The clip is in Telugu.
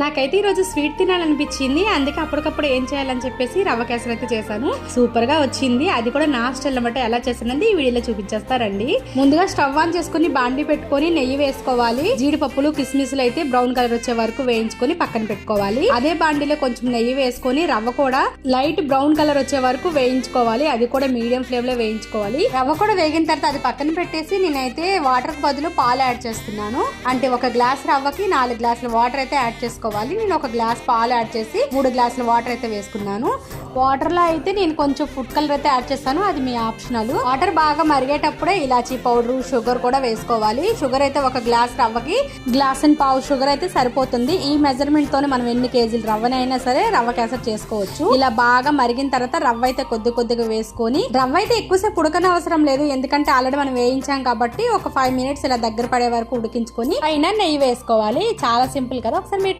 నాకైతే ఈరోజు స్వీట్ తినాలనిపించింది. అందుకే అప్పటికప్పుడు ఏం చేయాలని చెప్పేసి రవ్వ కేసరి అయితే చేశాను. సూపర్గా వచ్చింది. అది కూడా నా స్టైల్ అనమాట ఎలా చేసానంది ఈ వీడియోలో చూపించేస్తారండి. ముందుగా స్టవ్ ఆన్ చేసుకుని బాండి పెట్టుకొని నెయ్యి వేసుకోవాలి. జీడిపప్పులు కిస్మిస్లు అయితే బ్రౌన్ కలర్ వచ్చే వరకు వేయించుకొని పక్కన పెట్టుకోవాలి. అదే బాండిలో కొంచెం నెయ్యి వేసుకొని రవ్వ కూడా లైట్ బ్రౌన్ కలర్ వచ్చే వరకు వేయించుకోవాలి. అది కూడా మీడియం ఫ్లేమ్లో వేయించుకోవాలి. రవ్వ కూడా వేగిన తర్వాత అది పక్కన పెట్టేసి నేనైతే వాటర్ బదులు పాలు యాడ్ చేస్తున్నాను. అంటే ఒక గ్లాస్ రవ్వకి నాలుగు గ్లాసుల వాటర్ అయితే యాడ్ చేసుకోవాలి. నేను ఒక గ్లాస్ పాలు యాడ్ చేసి మూడు గ్లాసుల వాటర్ అయితే వేసుకున్నాను. వాటర్లో అయితే నేను కొంచెం ఫుడ్ కలర్ అయితే యాడ్ చేస్తాను. అది మీ ఆప్షనల్. వాటర్ బాగా మరిగేటప్పుడే ఇలాచీ పౌడర్ షుగర్ కూడా వేసుకోవాలి. షుగర్ అయితే ఒక గ్లాస్ రవ్వకి గ్లాస్ అండ్ పావు షుగర్ అయితే సరిపోతుంది. ఈ మెజర్మెంట్ తోనే మనం ఎన్ని కేజీలు రవ్వనైనా సరే రవ్వ కేసరి చేసుకోవచ్చు. ఇలా బాగా మరిగిన తర్వాత రవ్వ అయితే కొద్ది కొద్దిగా వేసుకొని రవ్వ అయితే ఎక్కువసేపు ఉడకన అవసరం లేదు. ఎందుకంటే ఆల్రెడీ మనం వేయించాం కాబట్టి ఒక ఫైవ్ మినిట్స్ ఇలా దగ్గర పడే వరకు ఉడికించుకొని పైన నెయ్యి వేసుకోవాలి. చాలా సింపుల్ కదా. ఒకసారి మీరు